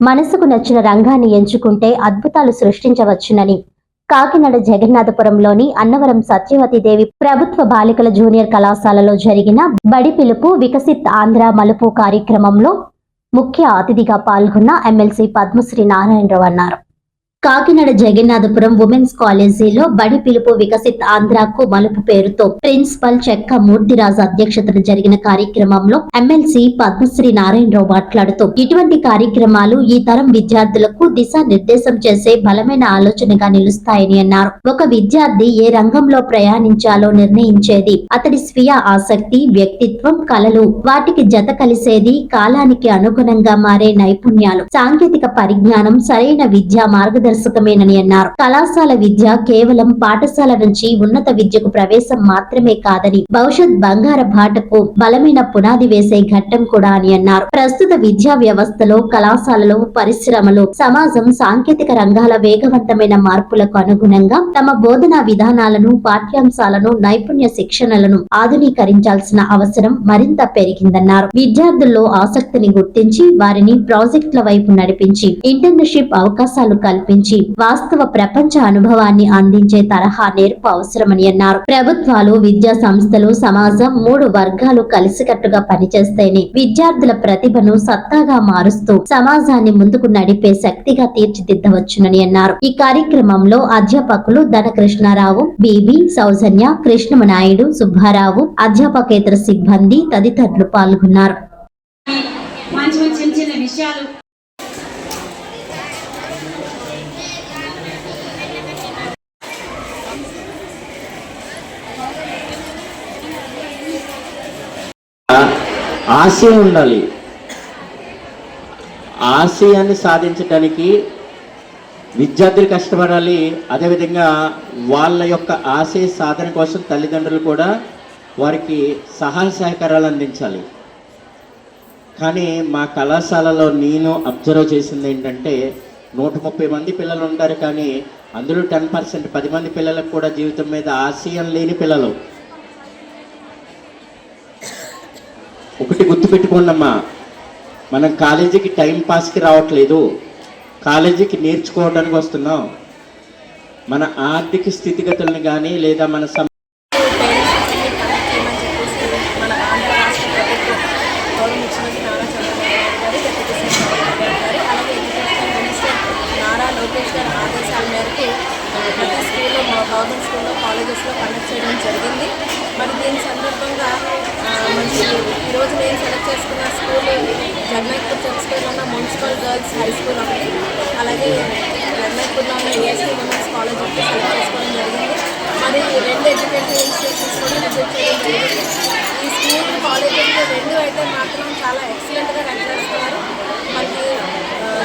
మనసుకు నచ్చిన రంగాన్ని ఎంచుకుంటే అద్భుతాలు సృష్టించవచ్చునని. కాకినాడ జగన్నాథపురంలోని అన్నవరం సత్యవతీదేవి ప్రభుత్వ బాలికల జూనియర్ కళాశాలలో జరిగిన బడి పిలుపు వికసిత్ ఆంధ్ర మలుపు కార్యక్రమంలో ముఖ్య అతిథిగా పాల్గొన్న ఎమ్మెల్సీ పద్మశ్రీ నారాయణరావు అన్నారు. కాకినాడ జగన్నాథపురం ఉమెన్స్ కాలేజీలో బడి పిలుపు వికసిత్ ఆంధ్రాకు మలుపు పేరుతో ప్రిన్సిపల్ చెక్క మూర్తిరాజు అధ్యక్షతన జరిగిన కార్యక్రమంలో ఎమ్మెల్సీ పద్మశ్రీ నారాయణరావు మాట్లాడుతూ ఇటువంటి కార్యక్రమాలు ఈ తరం విద్యార్థులకు దిశానిర్దేశం చేసే బలమైన ఆలోచనగా నిలుస్తాయని అన్నారు. ఒక విద్యార్థి ఏ రంగంలో ప్రయాణించాలో నిర్ణయించేది అతడి స్వీయ ఆసక్తి వ్యక్తిత్వం కలలు వాటికి జత కలిసేది కాలానికి అనుగుణంగా మారే నైపుణ్యాలు సాంకేతిక పరిజ్ఞానం సరైన విద్యా మార్గదర్శకమేనని అన్నారు. కళాశాల విద్య కేవలం పాఠశాల నుంచి ఉన్నత విద్యకు ప్రవేశం మాత్రమే కాదని భవిష్యత్ బంగార బాటకు బలమైన పునాది వేసే ఘట్టం కూడా అని అన్నారు. ప్రస్తుత విద్యా వ్యవస్థలో కళాశాలలో పరిశ్రమలు సమాజం సాంకేతిక రంగాల వేగవంతమైన మార్పులకు అనుగుణంగా తమ బోధనా విధానాలను పాఠ్యాంశాలను నైపుణ్య శిక్షణలను ఆధునీకరించాల్సిన అవసరం మరింత పెరిగిందన్నారు. విద్యార్థుల్లో ఆసక్తిని గుర్తించి వారిని ప్రాజెక్టుల వైపు నడిపించి ఇంటర్న్షిప్ అవకాశాలు కల్పించి వాస్తవ ప్రపంచ అనుభవాన్ని అందించే తరహా నేర్పు అవసరమని అన్నారు. ప్రభుత్వాలు విద్యా సంస్థలు సమాజం మూడు వర్గాలు కలిసికట్టుగా పనిచేస్తేనే విద్యార్థుల ప్రతిభను సత్తాగా మారుస్తూ సమాజాన్ని ముందుకు నడిపే శక్తిగా తీర్చిదిద్దవచ్చునని అన్నారు. ఈ కార్యక్రమంలో అధ్యాపకులు ధనకృష్ణారావు బీబీ సౌజన్య కృష్ణమనాయుడు సుబ్బారావు అధ్యాపకేతర సిబ్బంది తదితరులు పాల్గొన్నారు. మంచి మంచి చిన్న చిన్న విషయాలు ఆశయం ఉండాలి. ఆశయాన్ని సాధించడానికి విద్యార్థులు కష్టపడాలి. అదేవిధంగా వాళ్ళ యొక్క ఆశయ సాధన కోసం తల్లిదండ్రులు కూడా వారికి సహాయ సహకారాలు అందించాలి. కానీ మా కళాశాలలో నేను అబ్జర్వ్ చేసింది ఏంటంటే నూట ముప్పై మంది పిల్లలు ఉంటారు కానీ అందులో టెన్ పర్సెంట్ పది మంది పిల్లలకు కూడా జీవితం మీద ఆశయం లేని పిల్లలు. ఒకటి గుర్తుపెట్టుకోండి అమ్మా మనం కాలేజీకి టైం పాస్కి రావట్లేదు. కాలేజీకి నేర్చుకోవడానికి వస్తున్నాం. మన ఆర్థిక స్థితిగతులను కానీ లేదా మన సమ ఆదేశాల మేరకు ప్రతి స్కూల్లో మా గవర్నమెంట్ స్కూల్లో కాలేజెస్లో కండక్ట్ చేయడం జరిగింది. మరి దీని సందర్భంగా మంచి ఈరోజు నేను సెలెక్ట్ చేసుకున్న స్కూల్ జగన్నాథ్పూర్ చర్చ్పేటలో ఉన్న మున్సిపల్ గర్ల్స్ హై స్కూల్ ఒకటి. అలాగే జగన్నాథ్పూర్లో ఉన్న ఏఎస్టీ ఉమెన్స్ కాలేజ్ ఒకటి సెలెక్ట్ చేసుకోవడం జరిగింది. మరి రెండు ఎడ్యుకేషన్ ఇన్స్టిట్యూషన్స్ కూడా విజిట్ చేయడం జరిగింది. ఈ స్కూల్ కాలేజెస్ రెండు అయితే మాత్రం చాలా ఎక్సలెంట్గా రన్ చేస్తున్నారు. మనకి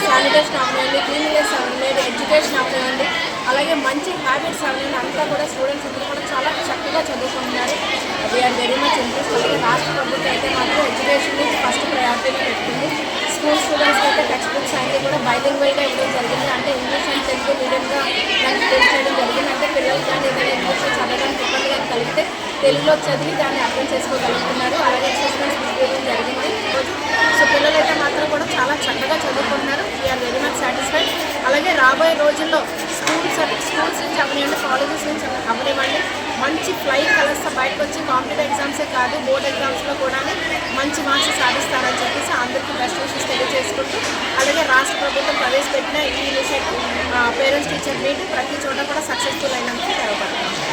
శానిటేషన్ అవనివ్వండి క్లీన్లెస్ అవ్వలేదు ఎడ్యుకేషన్ అవనివ్వండి అలాగే మంచి హ్యాబిట్స్ అవనివ్వండి అంతా కూడా స్టూడెంట్స్ అందరూ కూడా చక్కగా చదువుకుంటున్నారు. వీఆర్ వెరీ మచ్ ఇంట్రెస్ట్ రాష్ట్ర ప్రభుత్వం అయితే మాత్రం ఎడ్యుకేషన్ నుంచి ఫస్ట్ ప్రయారిటీగా పెట్టుకుంది స్కూల్ స్టూడెంట్స్కి అయితే టెక్స్ట్ బుక్స్ అన్నీ కూడా బైలింగ్వల్గా ఇవ్వడం జరిగింది. అంటే ఇంగ్లీష్ అండ్ తెలుగు మీడియంగా దాన్ని టెస్ట్ చేయడం జరిగింది. అంటే పిల్లలు కానీ ఏదైనా ఇంగ్లీష్లో చదవడానికి ఇబ్బందిగా కలిగితే తెలుగులో చదివి దాన్ని అర్థం చేసుకోగలుగుతున్నారు. అలాగే అసెస్మెంట్స్ తీసుకోవడం జరిగింది. సో పిల్లలు అయితే మాత్రం కూడా చాలా చక్కగా చదువుకుంటున్నారు. వీఆర్ వెరీ మచ్ సాటిస్ఫైడ్ అలాగే రాబోయే రోజుల్లో స్కూల్స్ స్కూల్స్ నుంచి అవనివ్వండి కాలేజెస్ నుంచి అవనివ్వండి మంచి ఫ్లై కలర్స్ బయటకు వచ్చి కాంపిటేటివ్ ఎగ్జామ్సే కాదు బోర్డ్ ఎగ్జామ్స్లో కూడా మంచి మార్క్స్ సాధిస్తారని చెప్పేసి అందరికీ బెస్ట్ విషెస్ తెలియజేసుకుంటూ అలాగే రాష్ట్ర ప్రభుత్వం ప్రవేశపెట్టిన ఈ విషయం పేరెంట్స్ టీచర్ మీట్ ప్రతి చోట కూడా సక్సెస్ఫుల్ అయినందుకు గర్వపడతాం